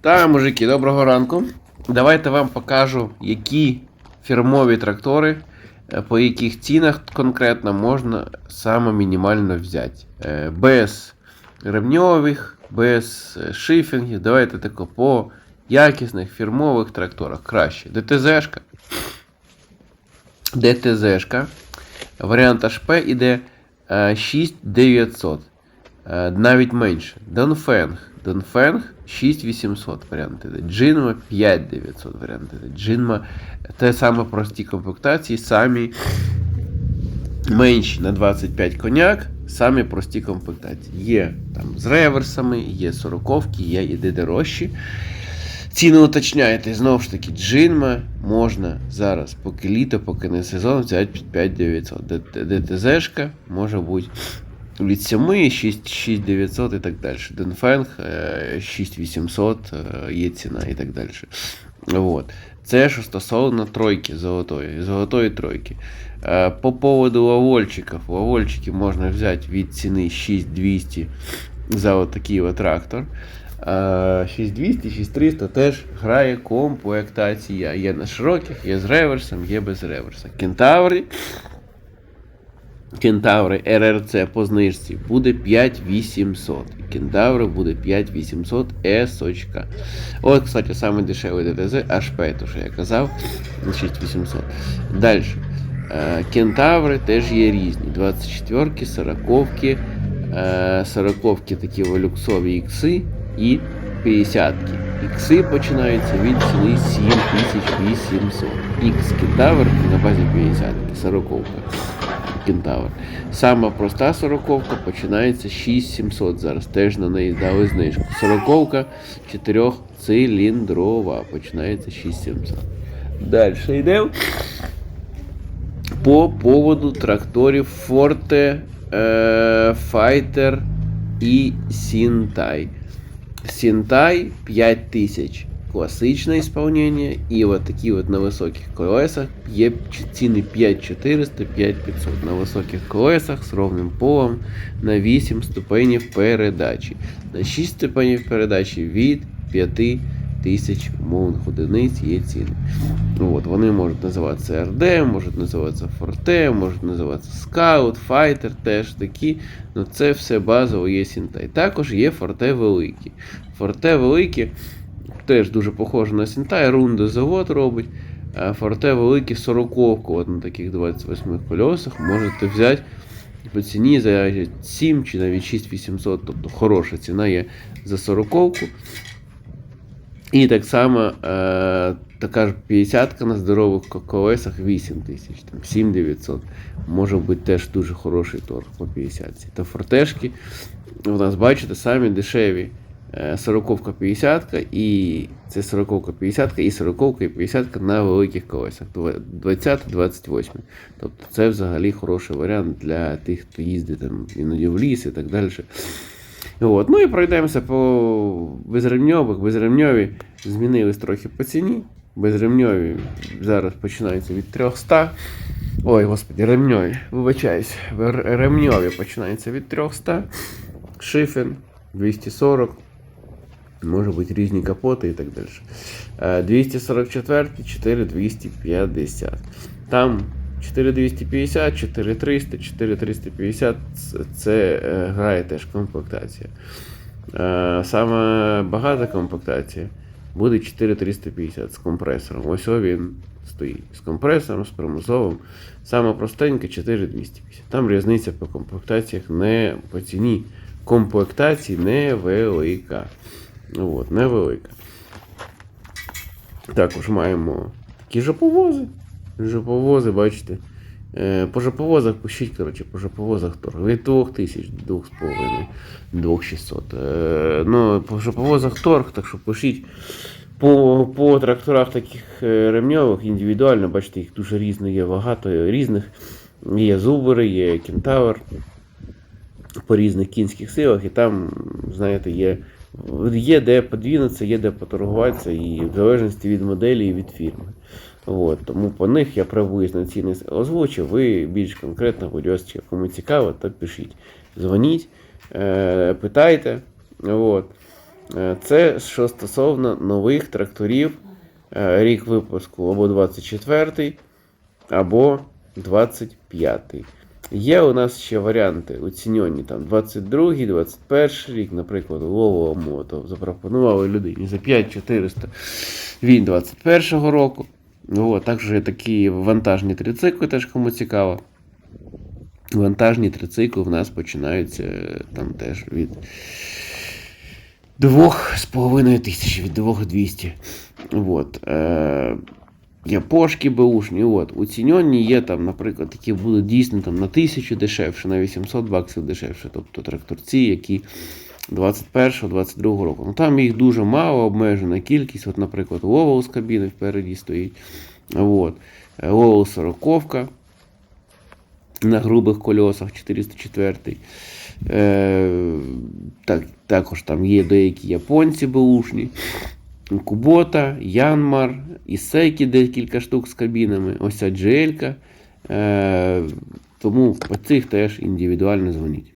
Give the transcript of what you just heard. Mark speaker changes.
Speaker 1: Та, мужики, доброго ранку. Давайте вам покажу, які фірмові трактори, е, по яких цінах конкретно можна саме мінімально взяти. Е, Без ремньових, без е, шифінгів. Давайте тако по якісних фірмових тракторах. Краще. ДТЗшка. ДТЗшка. Варіант HP іде е, 6900. Е, Навіть менше. Донфенг. Донфенг 6800 варіант іде. Джинма 5900 варіант іде. Джинма те саме прості комплектації, самі менші на 25 коняк, самі прості комплектації. Є там з реверсами, є сороковки, є іде дорожчі. Ціни уточняєте, знову ж таки, джинма можна зараз, поки літо, поки не сезон, взяти під 5900. ДТЗшка може бути від 7, 6, 6900 і так далі. Денфенг е, 6800 е, є ціна і так далі. Вот. Це що стосовно тройки золотої, золотої тройки. Е, По поводу лавольчиків. Лавольчики можна взяти від ціни 6200 за от трактор. Е, 6200, 6300 теж грає комплектація. Є на широких, є з реверсом, є без реверса. Кентаврі. Кентаври РРЦ по знижці буде 5800. Кентаври буде 5800 есочка. От, кстати, саме дешевий ДТЗ HP, то що я казав, на 6800. Далі. Кентаври теж є різні. 24-ки, 40-ки, 40-ки такі люксові ікси і 50-ки. Ікси починаються від ціни 7800. Ікс Кентавр на базі 50-ки, 40-ка. Кентавр. Сама проста сороковка починається 6700 зараз. Теж на неї дали знижку. Сороковка 4-циліндрова. Починається 6700. Далі йдемо. По поводу тракторів Forte, е, Fighter і Сінтай. Сінтай 5000 классичное исполнение, и вот такие вот на высоких колесах є ціни 5400, 5500 на високих колесах з ровним полом на 8 ступенів передачі. На 6 ступенів передачі від 5000 умовних одиниць є ціни. От, вони можуть називатися RD, можуть називатися Forte, можуть називатися Scout, Fighter, теж такі. Ну це все базово є Сінтай. Також є Forte великі. Forte великі теж дуже похоже на Сінтай, рунда завод робить. Форте великі 40 от на таких 28 колесах можете взяти по ціні за 7 чи навіть 6800, тобто хороша ціна є за 40 І так само е, така ж 50 на здорових колесах 8000, там 7900. Може бути теж дуже хороший торг по 50. Та фортешки у нас, бачите, самі дешеві. 40 50 і це 40 50 і 40 і 50 на великих колесах. 20-28. Тобто це взагалі хороший варіант для тих, хто їздить там іноді в ліс і так далі. От. Ну і пройдемося по безремньових. Безремньові змінились трохи по ціні. Безремньові зараз починаються від 300. Ой, господи, ремньові. Вибачаюсь. Ремньові починаються від 300. Шифен 240. Може бути різні капоти і так далі. 244, 4250. Там 4250, 4300, 4350 це грає теж комплектація. Саме багата комплектація буде 4350 з компресором. Ось він стоїть. З компресором, з примусовим. Саме простенька 4250. Там різниця по комплектаціях не по ціні комплектації невелика. От, невелика. Також маємо такі жоповози. Жоповози, бачите. Е, По жоповозах пишіть, коротше, по жоповозах торг. Від 2000 до 2,5, 2600. Е, ну, по жоповозах торг, так що пишіть. По по тракторах таких е, ремньових індивідуально, бачите, їх дуже різних, є багато різних. Є зубери, є кентавр по різних кінських силах, і там, знаєте, є. Є де подвінутися, є де поторгуватися, і в залежності від моделі і від фірми. От, Тому по них я приблизно ціни озвучив. Ви більш конкретно, будь ласка, кому цікаво, то пишіть. Дзвоніть, е, питайте. От. Е, Це що стосовно нових тракторів, е, рік випуску або 24 або 25. Є у нас ще варіанти оцінені там 22, 21 рік, наприклад, Лово Мото запропонували людині за 5400 він 21 року. О, також є такі вантажні трицикли, теж кому цікаво. Вантажні трицикли в нас починаються е, там теж від 2,5 тисяч, від 2200. Вот. Е, Япошки беушні, от, оцінені є там, наприклад, які будуть дійсно там на 1000 дешевше, на 800 баксів дешевше. Тобто тракторці, які 21-22 року. Ну там їх дуже мало, обмежена кількість. От, наприклад, Ловол з кабіни впереді стоїть. От. Ловол 40 на грубих колесах 404. Е, так, також там є деякі японці беушні. Кубота, Янмар, Ісейки декілька штук з кабінами, ось ця Е, тому по цих теж індивідуально дзвоніть.